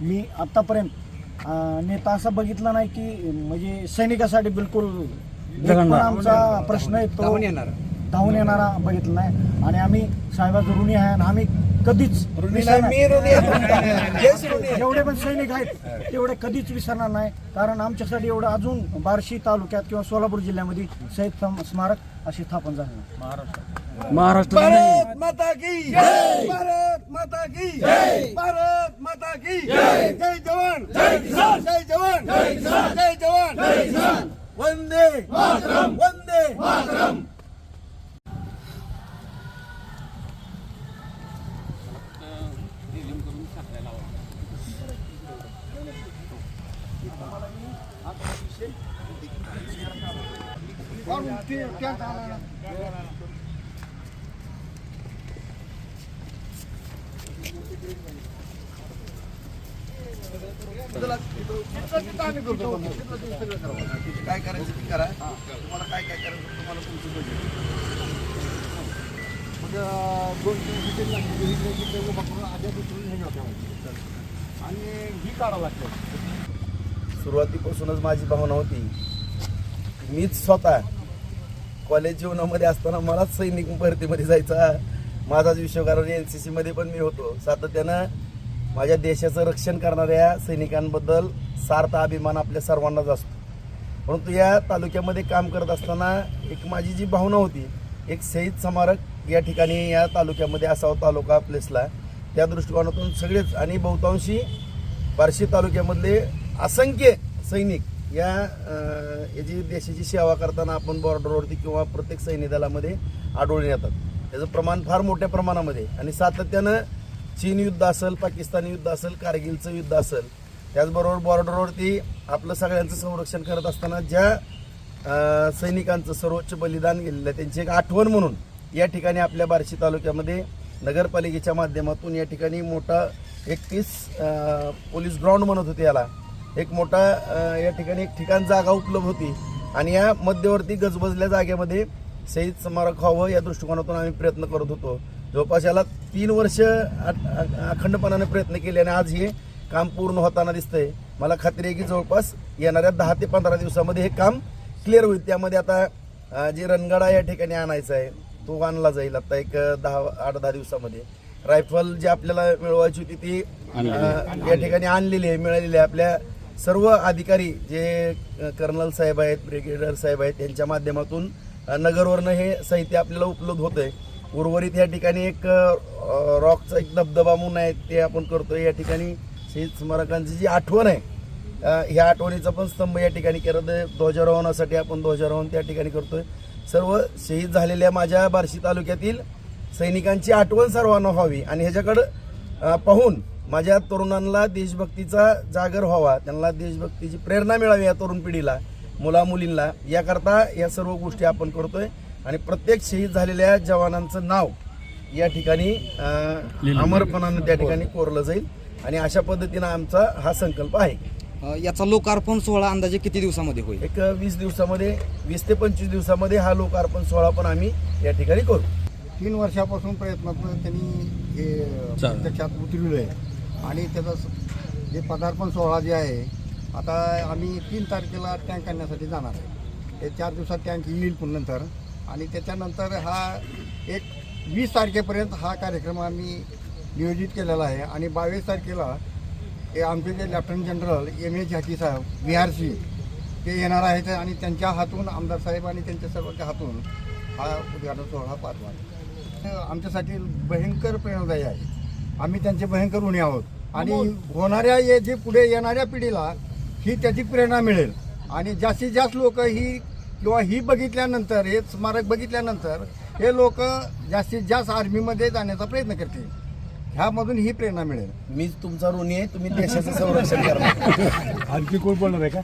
मी आतापर्यंत अं, नेता असा बघितला नाही की म्हणजे सैनिकासाठी बिलकुल पण आमचा प्रश्न आहे तो धावून येणार. धावून येणारा बघितला नाही. आणि आम्ही साहेबाचं ऋणी आहे आणि आम्ही कधीच. जेवढे पण सैनिक आहेत तेवढे कधीच विसरणार नाही. कारण आमच्यासाठी एवढं अजून बार्शी तालुक्यात किंवा सोलापूर जिल्ह्यामध्ये शहीद सम- स्मारक अशी स्थापन झालं. महाराष्ट्रात महाराष्ट्र. भारत माता की जय! भारत माता की जय भारत माता की जय जय जवान जय किसान जय जवान जय किसान जय जवान जय किसान वंदे मातरम वंदे मातरम काय करायचं ते करा. तुम्हाला काय काय करायचं तुम्हाला तुमची बजेट आणि ही काढावं लागतं. सुरुवातीपासूनच माझी भावना होती मीच स्वतः कॉलेज जीवनामध्ये असताना मलाच सैनिक भरतीमध्ये जायचा. माझाच विश्वकारण एन सी सीमध्ये पण मी होतो. सातत्यानं माझ्या देशाचं रक्षण करणाऱ्या सैनिकांबद्दल सार्थ अभिमान आपल्या सर्वांनाच असतो. परंतु या तालुक्यामध्ये काम करत असताना एक माझी जी भावना होती एक शहीद स्मारक या ठिकाणी या तालुक्यामध्ये असावं तालुका प्लेसला त्या दृष्टिकोनातून सगळेच आणि बहुतांशी बार्शी तालुक्यामधले असंख्य सैनिक या याची देशाची सेवा करताना आपण बॉर्डरवरती किंवा प्रत्येक सैन्य दलामध्ये आढळून येतात. त्याचं प्रमाण फार मोठ्या प्रमाणामध्ये आणि सातत्यानं चीन युद्ध असेल पाकिस्तानी युद्ध असेल कारगिलचं युद्ध असेल त्याचबरोबर बॉर्डरवरती आपलं सगळ्यांचं संरक्षण करत असताना ज्या सैनिकांचं सर्वोच्च बलिदान गेलेलं आहे त्यांची एक आठवण म्हणून या ठिकाणी आपल्या बार्शी तालुक्यामध्ये नगरपालिकेच्या माध्यमातून या ठिकाणी मोठा एकतीस पोलीस ग्राउंड म्हणत होते याला. एक मोठा या ठिकाणी एक ठिकाण जागा उपलब्ध होती. आणि या मध्यवर्ती गजबजल्या जागेमध्ये शहीद स्मारक व्हावं या दृष्टिकोनातून आम्ही प्रयत्न करत होतो. जवळपास याला तीन वर्ष अखंडपणाने प्रयत्न केले आणि आज हे काम पूर्ण होताना दिसतंय. मला खात्री आहे की जवळपास येणाऱ्या दहा ते पंधरा दिवसामध्ये हे काम क्लिअर होईल. त्यामध्ये आता जे रणगाडा या ठिकाणी आणायचा आहे तो आणला जाईल. आता एक दहा आठ दहा दिवसामध्ये. रायफल जी आपल्याला मिळवायची होती ती या ठिकाणी आणलेली आहे मिळालेली आहे. आपल्या सर्व अधिकारी जे कर्नल साहेब आहेत ब्रिगेडियर साहेब आहेत यांच्या माध्यमातून नगरवरनं हे साहित्य आपल्याला उपलब्ध होतंय. उर्वरित या ठिकाणी एक रॉकचा एक धबधबा म्हणून आहे ते आपण करतोय. या ठिकाणी शहीद स्मारकांची जी आठवण आहे ह्या आठवणीचा पण स्तंभ या ठिकाणी करत आहे. ध्वजारोहणासाठी आपण ध्वजारोहण त्या ठिकाणी करतोय. सर्व शहीद झालेल्या माझ्या बार्शी तालुक्यातील सैनिकांची आठवण सर्वांना व्हावी आणि ह्याच्याकडं पाहून माझ्या तरुणांना देशभक्तीचा जागर व्हावा त्यांना देशभक्तीची प्रेरणा मिळावी या तरुण पिढीला मुला मुलींना याकरता या सर्व गोष्टी आपण करतोय. आणि प्रत्येक शहीद झालेल्या जवानांचं नाव या ठिकाणी अमरपणानं त्या ठिकाणी कोरलं जाईल. आणि अशा पद्धतीनं आमचा हा संकल्प आहे. याचा लोकार्पण सोहळा अंदाजे किती दिवसामध्ये होईल? एक वीस दिवसामध्ये वीस ते पंचवीस दिवसामध्ये हा लोकार्पण सोहळा पण आम्ही या ठिकाणी करू. तीन वर्षापासून प्रयत्नातून त्यांनी हे प्रत्यक्षात उतरवलं आहे आणि त्याचा जे पदार्पण सोहळा जे आहे आता आम्ही तीन तारखेला टँक आणण्यासाठी जाणार आहे. ते चार दिवसात टँक येईल पुन्हा नंतर. आणि त्याच्यानंतर हा एक वीस तारखेपर्यंत हा कार्यक्रम आम्ही नियोजित केलेला आहे. आणि बावीस तारखेला हे आमचे जे लेफ्टनंट जनरल एम एस झाकी साहेब बिहार सी ते येणार आहेत आणि त्यांच्या हातून आमदार साहेब आणि त्यांच्या सर्वांच्या हातून हा उद्घाटन सोहळा पार आमच्यासाठी भयंकर प्रेरणादायी आहे. आम्ही त्यांचे भयंकर उणे आहोत. आणि होणाऱ्या ये जे पुढे येणाऱ्या पिढीला ही त्याची प्रेरणा मिळेल. आणि जास्तीत जास्त लोक ही किंवा ही बघितल्यानंतर हे स्मारक बघितल्यानंतर हे लोक जास्तीत जास्त आर्मीमध्ये जाण्याचा प्रयत्न करतील. ह्यामधून ही प्रेरणा मिळेल. मीच तुमचा ऋणी आहे तुम्ही देशाचं संरक्षण करा आणखी कोण बोलणार आहे का?